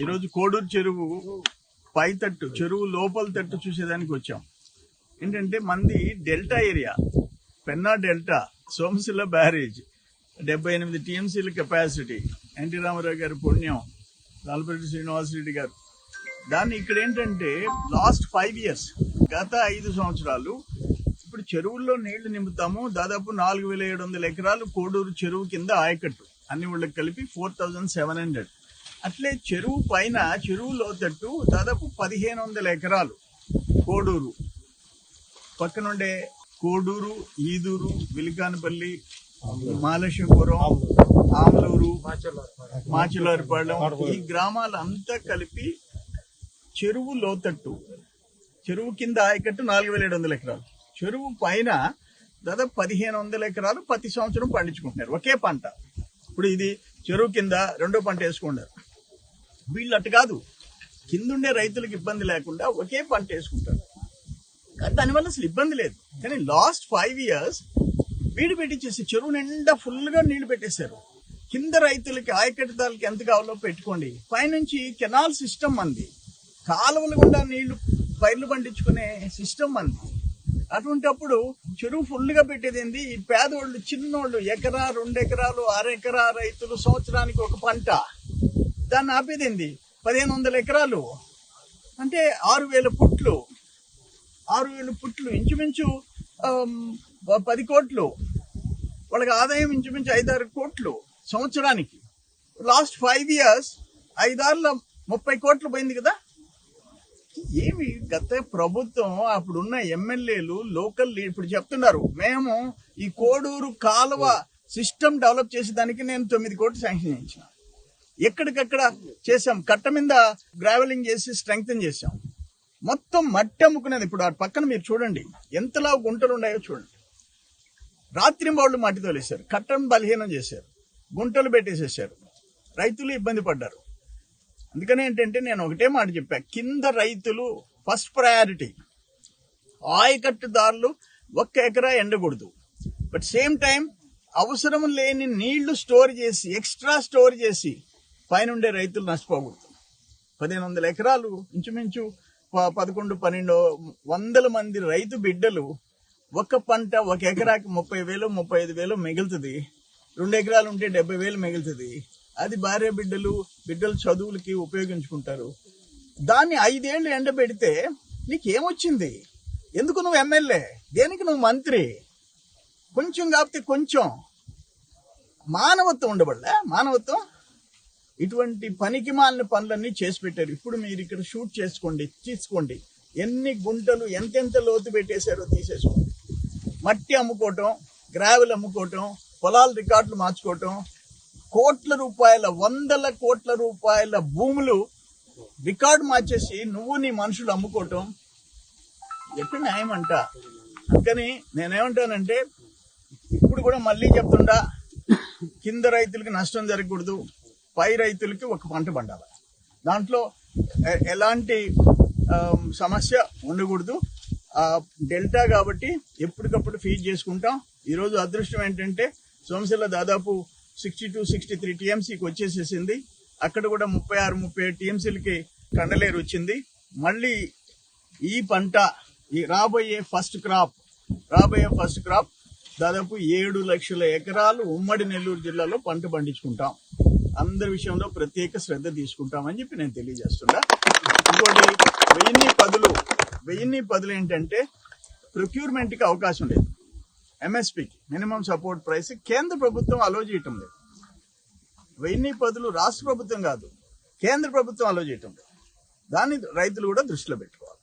ఈరోజు కోడూరు చెరువు పై తట్టు చెరువు లోపల తట్టు చూసేదానికి వచ్చాం. ఏంటంటే మంది delta area Penna delta Somasila barrage డెబ్బై ఎనిమిది టీఎంసీల కెపాసిటీ ఎన్టీ రామారావు గారి పుణ్యం లాల్పరెడ్డి శ్రీనివాసరెడ్డి గారు. దాన్ని ఇక్కడ ఏంటంటే లాస్ట్ ఫైవ్ ఇయర్స్ గత ఐదు సంవత్సరాలు ఇప్పుడు చెరువుల్లో నీళ్ళు నింపుతాము. దాదాపు నాలుగు వేల ఏడు వందల ఎకరాలు కోడూరు చెరువు కింద ఆయకట్టు. అన్ని ఊళ్ళకి కలిపి ఫోర్ థౌజండ్ సెవెన్ హండ్రెడ్. అట్లే చెరువు పైన చెరువు లోతట్టు దాదాపు పదిహేను వందల ఎకరాలు కోడూరు. పక్కనుండే కోడూరు ఈదూరు విలికానపల్లి మాలశపురం ఆమలూరు మాచులారిపాళెం ఈ గ్రామాలంతా కలిపి చెరువు లోతట్టు. చెరువు కింద ఆయకట్టు నాలుగు వేల ఏడు వందల ఎకరాలు. చెరువు పైన దాదాపు పదిహేను వందల ఎకరాలు ప్రతి సంవత్సరం పండించుకుంటున్నారు. ఒకే పంట. ఇప్పుడు ఇది చెరువు కింద రెండో పంట వేసుకుంటారు. వీళ్ళు అటు కాదు. కిందుండే రైతులకు ఇబ్బంది లేకుండా ఒకే పంట వేసుకుంటారు. కానీ దానివల్ల అసలు ఇబ్బంది లేదు. కానీ లాస్ట్ ఫైవ్ ఇయర్స్ వీడు పెట్టించేసి చెరువు నిండా ఫుల్గా నీళ్ళు పెట్టేశారు. కింద రైతులకి ఆయకట్టుదారులకి ఎంత కావాలో పెట్టుకోండి. పైనుంచి కెనాల్ సిస్టమ్ అంది. కాలువలు కూడా నీళ్ళు పైర్లు పండించుకునే సిస్టమ్ అంది. అటువంటప్పుడు చెరువు ఫుల్గా పెట్టేది ఈ పేదోళ్ళు చిన్నోళ్ళు ఎకరా రెండు ఎకరాలు అరెకరా రైతులు సంవత్సరానికి ఒక పంట. దాన్ని ఆపేదేంది? పదిహేను వందల ఎకరాలు. అంటే ఆరు వేల పుట్లు. ఆరు వేల పుట్లు ఇంచుమించు పది కోట్లు. వాళ్ళకి ఆదాయం ఇంచుమించు ఐదారు కోట్లు సంవత్సరానికి. లాస్ట్ ఫైవ్ ఇయర్స్ ఐదారుల ముప్పై కోట్లు పోయింది కదా? ఏమి గత ప్రభుత్వం అప్పుడున్న ఎమ్మెల్యేలు లోకల్ ఇప్పుడు చెప్తున్నారు మేము ఈ కోడూరు కాలువ సిస్టమ్ డెవలప్ చేసేదానికి నేను తొమ్మిది కోట్లు శాంక్షన్ చేయించిన. ఎక్కడికక్కడ చేసాం కట్ట మీద గ్రావెలింగ్ చేసి స్ట్రెంగ్తన్ చేసాం మొత్తం మట్టి అమ్ముకునేది ఇప్పుడు ఆ పక్కన మీరు చూడండి. ఎంతలా గుంటలు ఉన్నాయో చూడండి. రాత్రి వాళ్ళు మట్టి తోలేశారు. కట్టను బలహీనం చేశారు. గుంటలు పెట్టేసేసారు రైతులు ఇబ్బంది పడ్డారు. అందుకని ఏంటంటే నేను ఒకటే మాట చెప్పా. కింద రైతులు ఫస్ట్ ప్రయారిటీ. ఆయకట్టుదారులు ఒక్క ఎకరా ఎండకూడదు. బట్ సేమ్ టైం అవసరం లేని నీళ్ళు స్టోర్ చేసి ఎక్స్ట్రా స్టోర్ చేసి పైనుండే రైతులు నష్టపోకూడదు. పదిహేను వందల ఎకరాలు ఇంచుమించు ప- పదకొండు పన్నెండు వందల మంది రైతు బిడ్డలు ఒక పంట ఒక ఎకరాకి ముప్పై వేలు ముప్పై ఐదు వేలు మిగులుతుంది. రెండు ఎకరాలు ఉంటే డెబ్బై వేలు మిగులుతుంది. అది భార్య బిడ్డలు బిడ్డల చదువులకి ఉపయోగించుకుంటారు. దాన్ని ఐదేళ్ళు ఎండబెడితే నీకేమొచ్చింది? ఎందుకు నువ్వు ఎమ్మెల్యే? దేనికి నువ్వు మంత్రి? కొంచెం కాకపోతే కొంచెం. మానవత్వం ఉండబడలే మానవత్వం. ఇటువంటి పనికి మాలిన పనులన్నీ చేసి పెట్టారు. ఇప్పుడు మీరు ఇక్కడ షూట్ చేసుకోండి తీసుకోండి. ఎన్ని గుంటలు ఎంతెంత లోతు పెట్టేశారో తీసేసుకోండి. మట్టి అమ్ముకోవటం గ్రావెల్ అమ్ముకోవటం పొలాల రికార్డులు మార్చుకోవటం కోట్ల రూపాయల వందల కోట్ల రూపాయల భూములు రికార్డు మార్చేసి నువ్వు నీ మనుషులు అమ్ముకోవటం ఎక్కడ న్యాయం అంట అందుకని నేనేమంటానంటే ఇప్పుడు కూడా మళ్ళీ చెప్తుండా కింద రైతులకి నష్టం జరగకూడదు పై రైతులకి ఒక పంట పండాలి. దాంట్లో ఎలాంటి సమస్య ఉండకూడదు. డెల్టా కాబట్టి ఎప్పటికప్పుడు ఫీడ్ చేసుకుంటాం. ఈరోజు అదృష్టం ఏంటంటే సోమశిల దాదాపు సిక్స్టీ టూ సిక్స్టీ త్రీ టీఎంసీకి వచ్చేసేసింది. అక్కడ కూడా ముప్పై ఆరు ముప్పై ఏడు టీఎంసీలకి కండలేరు వచ్చింది. మళ్ళీ ఈ పంట ఈ రాబోయే ఫస్ట్ క్రాప్ రాబోయే ఫస్ట్ క్రాప్ దాదాపు ఏడు లక్షల ఎకరాలు ఉమ్మడి నెల్లూరు జిల్లాలో పంట పండించుకుంటాం. అందరి విషయంలో ప్రత్యేక శ్రద్ధ తీసుకుంటామని చెప్పి నేను తెలియజేస్తున్నా. ఇంకోటి వెయ్యిన్ని పదులు వెయ్యిన్ని పదులు ఏంటంటే ప్రొక్యూర్మెంట్కి అవకాశం లేదు. ఎంఎస్పికి మినిమం సపోర్ట్ ప్రైస్ కేంద్ర ప్రభుత్వం అలో చేయటం లేదు. వెయ్యి పదులు రాష్ట్ర ప్రభుత్వం కాదు కేంద్ర ప్రభుత్వం అలో చేయటం లేదు. దాన్ని రైతులు కూడా దృష్టిలో పెట్టుకోవాలి.